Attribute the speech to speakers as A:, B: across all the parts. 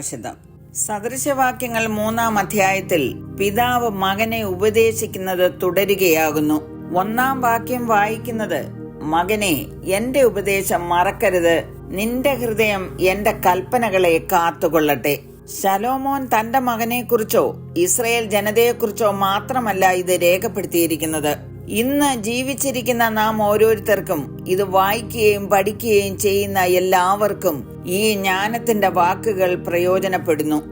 A: സുഭാഷിതം സദൃശവാക്യങ്ങൾ മൂന്നാം അധ്യായത്തിൽ പിതാവ് മകനെ ഉപദേശിക്കുന്നത് തുടരുകയാകുന്നു. ഒന്നാം വാക്യം വായിക്കുന്നത് മകനെ എന്റെ ഉപദേശം മറക്കരുത്. നിന്റെ ഹൃദയം എന്റെ കൽപ്പനകളെ കാത്തുകൊള്ളട്ടെ. ശലോമോൻ തന്റെ മകനെക്കുറിച്ചോ ഇസ്രയേൽ ജനതയെക്കുറിച്ചോ മാത്രമല്ല ഇത് രേഖപ്പെടുത്തിയിരിക്കുന്നത്. ഇന്ന് ജീവിച്ചിരിക്കുന്ന നാം ഓരോരുത്തർക്കും ഇത് വായിക്കുകയും പഠിക്കുകയും ചെയ്യുന്ന എല്ലാവർക്കും ഈ ജ്ഞാനത്തിന്റെ വാക്കുകൾ പ്രയോജനപ്പെടുന്നു.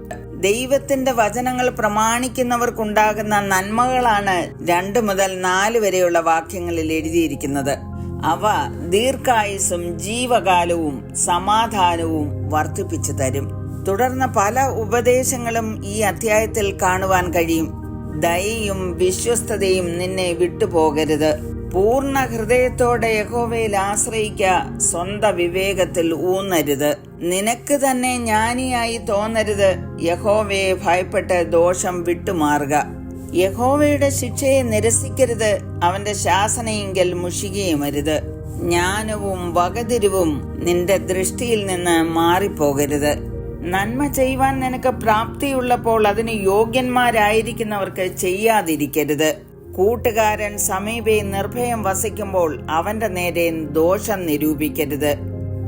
A: ദൈവത്തിന്റെ വചനങ്ങൾ പ്രമാണിക്കുന്നവർക്കുണ്ടാകുന്ന നന്മകളാണ് രണ്ട് മുതൽ നാല് വരെയുള്ള വാക്യങ്ങളിൽ എഴുതിയിരിക്കുന്നത്. അവ ദീർഘായുസും ജീവകാലവും സമാധാനവും വർദ്ധിപ്പിച്ചു തരും. തുടർന്ന് പല ഉപദേശങ്ങളും ഈ അധ്യായത്തിൽ കാണുവാൻ കഴിയും. ദയയും വിശ്വസ്തതയും നിന്നെ വിട്ടുപോകരുത്. പൂർണ ഹൃദയത്തോടെ യഹോവയിൽ ആശ്രയിക്ക സ്വന്ത വിവേകത്തിൽ ഊന്നരുത്. നിനക്ക് തന്നെ ജ്ഞാനിയായി തോന്നരുത്. യഹോവയെ ഭയപ്പെട്ട് ദോഷം വിട്ടുമാറുക. യഹോവയുടെ ശിക്ഷയെ നിരസിക്കരുത്. അവന്റെ ശാസനയെങ്കിൽ മുഷികയുമരുത്. ജ്ഞാനവും വകതിരിവും നിന്റെ ദൃഷ്ടിയിൽ നിന്ന് മാറിപ്പോകരുത്. നന്മ ചെയ്യുവാൻ നിനക്ക് പ്രാപ്തിയുള്ളപ്പോൾ അതിന് യോഗ്യന്മാരായിരിക്കുന്നവർക്ക് ചെയ്യാതിരിക്കരുത്. കൂട്ടുകാരൻ സമീപേ നിർഭയം വസിക്കുമ്പോൾ അവന്റെ നേരെ ദോഷം നിരൂപിക്കരുത്.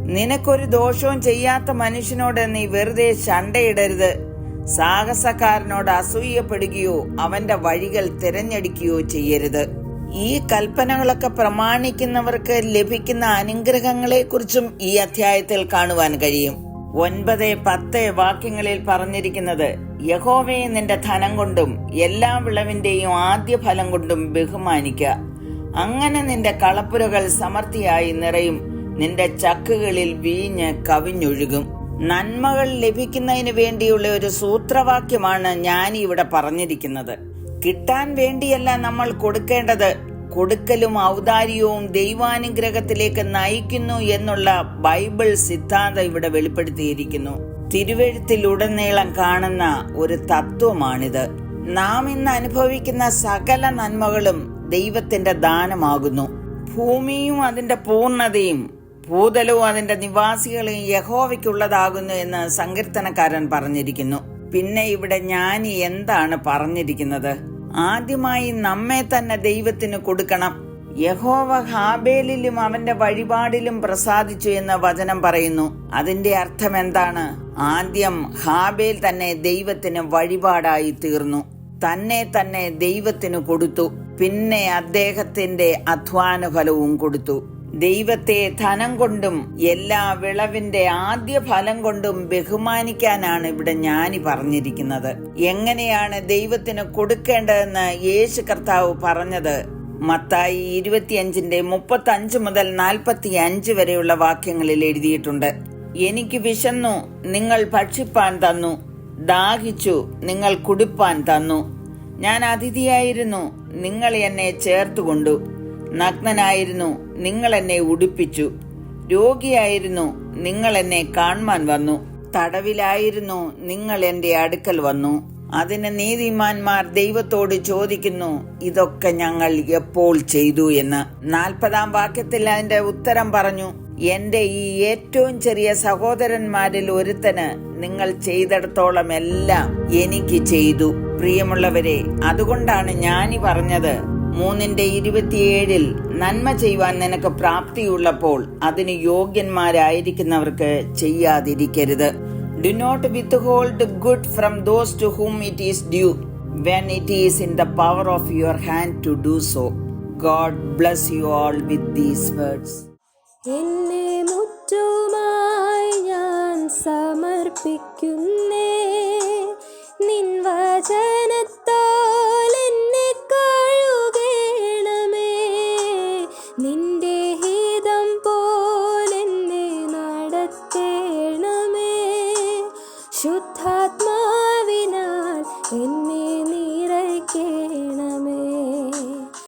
A: നിനക്കൊരു ദോഷവും ചെയ്യാത്ത മനുഷ്യനോട് നീ വെറുതെ ശണ്ടയിടരുത്. സാഹസക്കാരനോട് അസൂയപ്പെടുകയോ അവന്റെ വഴികൾ തിരഞ്ഞെടുക്കുകയോ ചെയ്യരുത്. ഈ കൽപ്പനകളൊക്കെ പ്രമാണിക്കുന്നവർക്ക് ലഭിക്കുന്ന അനുഗ്രഹങ്ങളെക്കുറിച്ചും ഈ അധ്യായത്തിൽ കാണുവാൻ കഴിയും. ഒൻപത് പത്ത് വാക്യങ്ങളിൽ പറഞ്ഞിരിക്കുന്നത് യഹോവയെ നിന്റെ ധനം കൊണ്ടും എല്ലാ വിളവിന്റെയും ആദ്യ ഫലം കൊണ്ടും ബഹുമാനിക്കുക അങ്ങനെ നിന്റെ കളപ്പുരകൾ സമൃദ്ധിയായി നിറയും. നിന്റെ ചക്കുകളിൽ വീഞ്ഞ് കവിഞ്ഞൊഴുകും. നന്മകൾ ലഭിക്കുന്നതിന് വേണ്ടിയുള്ള ഒരു സൂത്രവാക്യമാണ് ഞാൻ ഇവിടെ പറഞ്ഞിരിക്കുന്നത്. കിട്ടാൻ വേണ്ടിയല്ല നമ്മൾ കൊടുക്കേണ്ടത്. കൊടുക്കലും ഔദാര്യവും ദൈവാനുഗ്രഹത്തിലേക്ക് നയിക്കുന്നു എന്നുള്ള ബൈബിൾ സിദ്ധാന്തം ഇവിടെ വെളിപ്പെടുത്തിയിരിക്കുന്നു. തിരുവഴുത്തിലുടനീളം കാണുന്ന ഒരു തത്വമാണിത്. നാം ഇന്ന് അനുഭവിക്കുന്ന സകല നന്മകളും ദൈവത്തിന്റെ ദാനമാകുന്നു. ഭൂമിയും അതിന്റെ പൂർണതയും ഭൂതലവും അതിന്റെ നിവാസികളെയും യഹോവയ്ക്കുള്ളതാകുന്നു എന്ന് സങ്കീർത്തനക്കാരൻ പറഞ്ഞിരിക്കുന്നു. പിന്നെ ഇവിടെ ഞാൻ എന്താണ് പറഞ്ഞിരിക്കുന്നത്? ആദ്യമായി നമ്മെ തന്നെ ദൈവത്തിന് കൊടുക്കണം. യഹോവ ഹാബേലിലും അവന്റെ വഴിപാടിലും പ്രസാദിച്ചു എന്ന് വചനം പറയുന്നു. അതിന്റെ അർത്ഥം എന്താണ്? ആദ്യം ഹാബേൽ തന്നെ ദൈവത്തിന് വഴിപാടായി തീർന്നു. തന്നെ തന്നെ ദൈവത്തിന് കൊടുത്തു. പിന്നെ അദ്ദേഹത്തിന്റെ അധ്വാന ഫലവും കൊടുത്തു. ദൈവത്തെ ധനം കൊണ്ടും എല്ലാ വിളവിന്റെ ആദ്യ ഫലം കൊണ്ടും ബഹുമാനിക്കാനാണ് ഇവിടെ ഞാനി പറഞ്ഞിരിക്കുന്നത്. എങ്ങനെയാണ് ദൈവത്തിന് കൊടുക്കേണ്ടതെന്ന് യേശു കർത്താവ് പറഞ്ഞത്? മത്തായി ഇരുപത്തിയഞ്ചിന്റെ മുപ്പത്തി അഞ്ച് മുതൽ നാൽപ്പത്തി അഞ്ച് വരെയുള്ള വാക്യങ്ങളിൽ എഴുതിയിട്ടുണ്ട്. എനിക്ക് വിശന്നു നിങ്ങൾ ഭക്ഷിപ്പാൻ തന്നു ദാഹിച്ചു നിങ്ങൾ കുടിപ്പാൻ തന്നു. ഞാൻ അതിഥിയായിരുന്നു നിങ്ങൾ എന്നെ ചേർത്തുകൊണ്ടു. നഗ്നനായിരുന്നു നിങ്ങൾ എന്നെ ഉടുപ്പിച്ചു. രോഗിയായിരുന്നു നിങ്ങൾ എന്നെ കാണുവാൻ വന്നു. തടവിലായിരുന്നു നിങ്ങൾ എന്റെ അടുക്കൽ വന്നു. അതിന് നീതിമാന്മാർ ദൈവത്തോട് ചോദിക്കുന്നു ഇതൊക്കെ ഞങ്ങൾ എപ്പോൾ ചെയ്തു? എന്ന്. നാൽപ്പതാം വാക്യത്തിൽ അതിന്റെ ഉത്തരം പറഞ്ഞു എന്റെ ഈ ഏറ്റവും ചെറിയ സഹോദരന്മാരിൽ ഒരുത്തന് നിങ്ങൾ ചെയ്തെടുത്തോളം എല്ലാം എനിക്ക് ചെയ്തു. പ്രിയമുള്ളവരെ അതുകൊണ്ടാണ് ഞാനി പറഞ്ഞത്. മൂന്നിന്റെ ഇരുപത്തിയേഴിൽ നന്മ ചെയ്യുവാൻ നിനക്ക് പ്രാപ്തിയുള്ളപ്പോൾ അതിന് യോഗ്യന്മാരായിരിക്കുന്നവർക്ക് ചെയ്യാതിരിക്കരുത്. do not withhold good from those to whom it is due when it is in the power of your hand to do so God bless you all with these words
B: എന്നെ മുറ്റുമായി ഞാൻ സമർപ്പിക്കുന്നേ നിൻ വചനത്താൽ